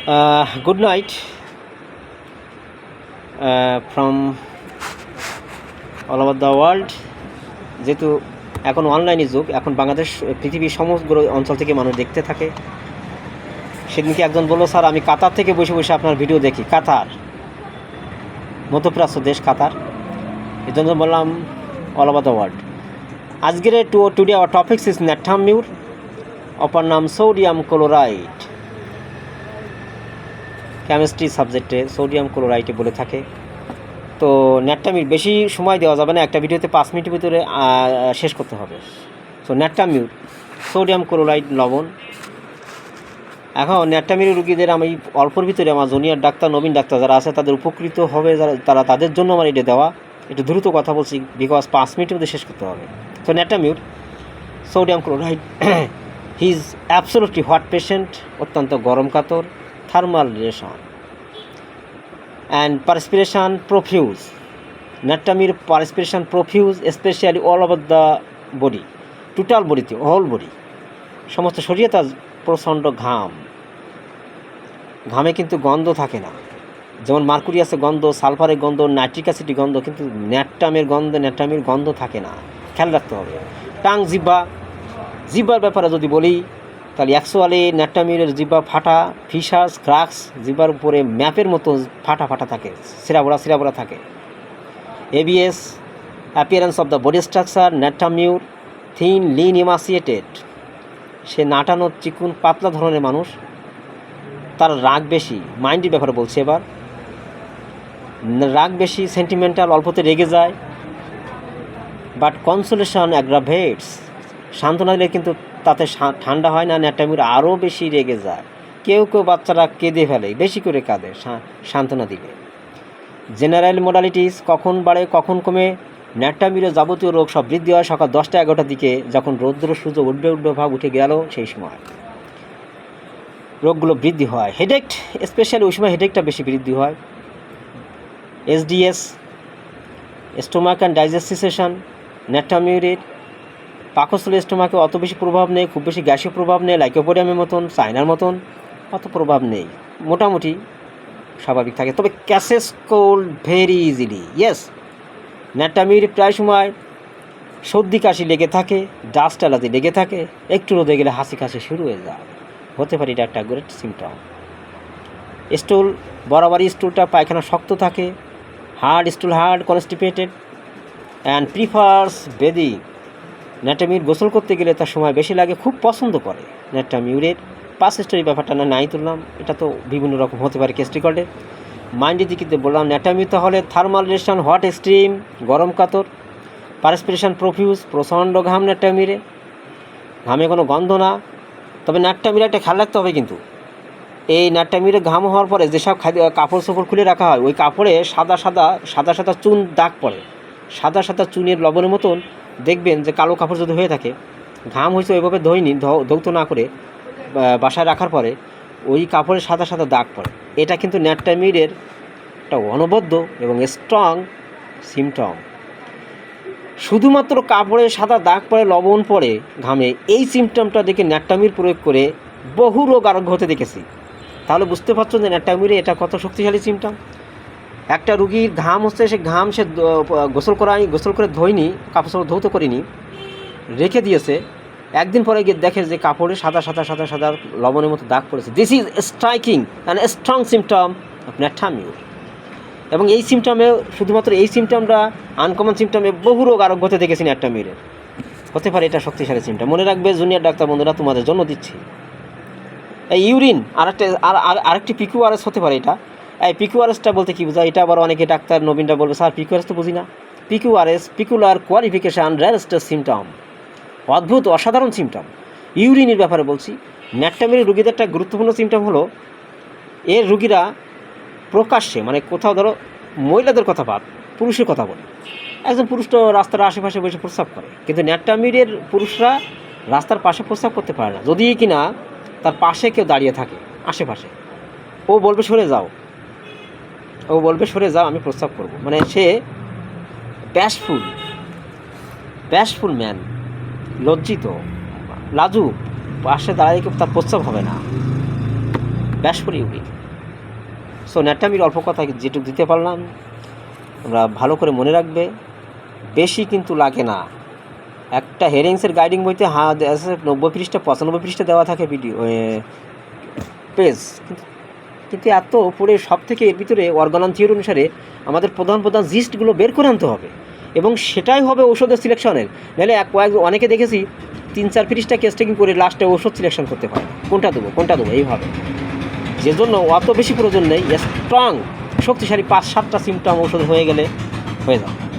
Uh, night from all from the world যেহেতু এখন অনলাইনে যুগ এখন বাংলাদেশ পৃথিবীর সমগ্র অঞ্চল থেকে মানুষ দেখতে থাকে। সেদিনকে একজন বলল স্যার আমি কাতার থেকে বসে বসে আপনার ভিডিও দেখি। কাতার মধ্যপ্রাচ্য দেশ কাতার। এই জন্য বললাম অল ওভার দ্য ওয়ার্ল্ড আজকের to today our topics is natrum mur অপর নাম সোডিয়াম ক্লোরাইড কেমিস্ট্রি সাবজেক্টে সোডিয়াম ক্লোরাইডে বলে থাকে। তো ন্যাট্টামির বেশি সময় দেওয়া যাবে না, একটা ভিডিওতে পাঁচ মিনিটের ভিতরে শেষ করতে হবে। সো ন্যাট্টামিউর সোডিয়াম ক্লোরাইড লবণ। এখন ন্যাট্টামির রুগীদের আমি অল্পর ভিতরে আমার জুনিয়র ডাক্তার, নবীন ডাক্তার যারা আছে, তাদের উপকৃত হবে যারা, তারা তাদের জন্য আমার এটা দেওয়া। একটু দ্রুত কথা বলছি বিকজ পাঁচ মিনিটের মধ্যে শেষ করতে হবে। তো natrum mur sodium chloride he is absolutely hot patient অত্যন্ত গরম কাতর thermal relation and perspiration profuse natrum mur perspiration profuse specially all over the body total বডিতে হোল বডি সমস্ত শরীরে তার প্রচণ্ড ঘাম ঘামে কিন্তু গন্ধ থাকে না যেমন মার্কুরি আছে গন্ধ সালফারের গন্ধ নাইট্রিক গন্ধ কিন্তু ন্যাট্টামের গন্ধ ন্যাট্টামির গন্ধ থাকে না খেয়াল রাখতে হবে টাং জিব্বা জিব্বার ব্যাপারে যদি বলি তাহলে অ্যাকচুয়ালি ন্যাট্টামিরের জিব্বা ফাটা ফিসাস ক্রাক্স, জিব্বার উপরে ম্যাপের মতো ফাটা ফাটা থাকে, সিরাবোড়া সিরাবোড়া থাকে। ABS appearance of the body structure natrum mur thin lean emaciated সে নাটানো চিকুন, পাতলা ধরনের মানুষ। তার রাগ বেশি মাইন্ডের ব্যাপারে বলছে এবার। রাগ বেশি সেন্টিমেন্টাল অল্পতে রেগে যায়। বাট কনসোলেশন অ্যাগ্রাভেটস সান্ত্বনা দিলে কিন্তু তাতে ঠান্ডা হয় না ন্যাটামির আরও বেশি রেগে যায়। কেউ কেউ বাচ্চারা কেঁদে ফেলে, বেশি করে কাঁদে সান্ত্বনা দিলে। জেনারেল মোডালিটিস কখন বাড়ে, কখন কমে ন্যাটামিরের যাবতীয় রোগ সব বৃদ্ধি হয় সকাল দশটা এগারোটার দিকে, যখন রৌদ্র সূর্য উড্ডে উড্ডে ভাব উঠে গেল সেই সময়। রোগগুলো বৃদ্ধি হয়। হেডেক, স্পেশালি ওই সময় হেডেকটা বেশি বৃদ্ধি হয়। এসডিএস, স্টোমাক অ্যান্ড ডাইজেস্টিসেশন ন্যাটামিউরের পাকস্থলী স্টোমাকে অত বেশি প্রভাব নেই, খুব বেশি গ্যাসীয় প্রভাব নেই, লাইকোপোডিয়ামের মতন চায়নার মতন, অত প্রভাব নেই। মোটামুটি স্বাভাবিক থাকে। তবে cases cold very easily, yes. Natrum mur প্রায় সময় সর্দি কাশি লেগে থাকে, ডাস্ট অ্যালার্জি লেগে থাকে, একটু রোদে গেলে হাসি কাশি শুরু হয়ে যায়। হতে পারে এটা একটা গ্রেট সিমটম স্টুল, বরাবরই স্টুলটা পায়খানা শক্ত থাকে hard stool hard constipated and prefers বেদি ন্যাটামিউর গোসল করতে গেলে তার সময় বেশি লাগে, খুব পছন্দ করে। ন্যাটামিউরের পাস স্টোরি ব্যাপারটা না, নাই তুললাম। এটা তো বিভিন্ন রকম হতে পারে কেস মাইন্ডের দিকে বললাম ন্যাটামিউ তাহলে থার্মাল রেশন, হট এক্সট্রিম গরম কাতর পারসপিরেশন প্রফিউজ, প্রচণ্ড ঘাম ন্যাটামিরে ঘামে কোনো গন্ধ না। তবে ন্যাট্টামিরে একটা খেয়াল রাখতে হবে কিন্তু। এই ন্যাট্টামিরে ঘাম হওয়ার পরে যেসব কাপড় চোপড় খুলে রাখা হয়, ওই কাপড়ে সাদা সাদা সাদা সাদা চুন দাগ পড়ে। সাদা সাদা চুনের লবণের মতন দেখবেন যে কালো কাপড় যদি হয়ে থাকে, ঘাম হয়েছে ওইভাবে ধোয়নি ধৌত না করে বাসায় রাখার পরে ওই কাপড়ে সাদা সাদা দাগ পড়ে। এটা কিন্তু ন্যাট্টামিরের একটা অনবদ্য এবং স্ট্রং সিমটম শুধুমাত্র কাপড়ে সাদা দাগ পড়ে, লবণ পড়ে, ঘামে, এই সিমটমটা দেখে ন্যাট্টামির প্রয়োগ করে বহু রোগ আরোগ্য হতে দেখেছি। তাহলে বুঝতে পারছ যে ন্যাট্টামিরে এটা কত শক্তিশালী সিমটম একটা রুগীর ঘাম হচ্ছে, সে ঘাম সে গোসল করাই, গোসল করে ধোয়নি, কাপড় চাপড় ধৌত করিনি, রেখে দিয়েছে। একদিন পরে গিয়ে দেখে যে কাপড়ে সাদা সাদা সাদা সাদা লবণের মতো দাগ পড়েছে। This is striking and strong symptom of natrum mur এবং এই সিমটমে শুধুমাত্র এই সিমটমটা আনকমন সিমটমে বহু রোগ আরোগ্য হতে দেখেছি ন্যাট্টামিরের হতে পারে এটা শক্তিশালী সিমটম মনে রাখবে জুনিয়র ডাক্তার বন্ধুরা, তোমাদের জন্য দিচ্ছি। এই ইউরিন আরেকটা, আর, আর- আরেকটি পিকিউআরএস হতে পারে এটা। এই পিকিউআরএসটা বলতে কি বোঝায়? এটা আবার অনেকে ডাক্তার নবীনরা বলবে, স্যার পিকিউআরএস তো বুঝি না। PQRS peculiar qualification register symptom অদ্ভুত, অসাধারণ সিমটম ইউরিনের ব্যাপারে বলছি ন্যাট্টামির রুগীদের একটা গুরুত্বপূর্ণ সিমটম হলো এর রুগীরা প্রকাশ্যে মানে কোথাও ধরো, মহিলাদের কথা বাদ, পুরুষের কথা বলে। একজন পুরুষ তো রাস্তার আশেপাশে বসে প্রস্রাব করে, কিন্তু ন্যাট্টামিরের পুরুষরা রাস্তার পাশে প্রস্রাব করতে পারে না। যদি কিনা তার পাশে কেউ দাঁড়িয়ে থাকে, আশেপাশে। ও বলবে, সরে যাও। ও বলবে, সরে যাও, আমি প্রস্তাব করব। মানে সে ব্যাশফুল ব্যাশফুল ম্যান লজ্জিত লাজু পাশে দাঁড়িয়ে কেউ তার প্রস্রাব হবে না। ব্যাসফুল ইউনিক সো ন্যাটামির অল্প কথা যেটুকু দিতে পারলাম আমরা ভালো করে মনে রাখবে। বেশি কিন্তু লাগে না। একটা হেরিংসের গাইডিং বইতে হা নব্বই পৃষ্ঠা, পঁচানব্বই পৃষ্ঠা দেওয়া থাকে ভিডিও পেজ কিন্তু কিন্তু এত পড়ে সব থেকে এর ভিতরে অর্গানান থিওরি অনুসারে আমাদের প্রধান প্রধান জিস্টগুলো বের করে আনতে হবে। এবং সেটাই হবে ঔষধের সিলেকশনের। নাহলে এক কয়েক অনেকে দেখেছি তিন চার পৃষ্ঠা কেস টেকিং করে লাস্টে ওষুধ সিলেকশন করতে পারে কোনটা দেবো কোনটা দেবো? এইভাবে। যে জন্য অত বেশি প্রয়োজন নেই স্ট্রং শক্তিশালী পাঁচ সাতটা সিমটম ওষুধ হয়ে গেলে হয়ে যাবে।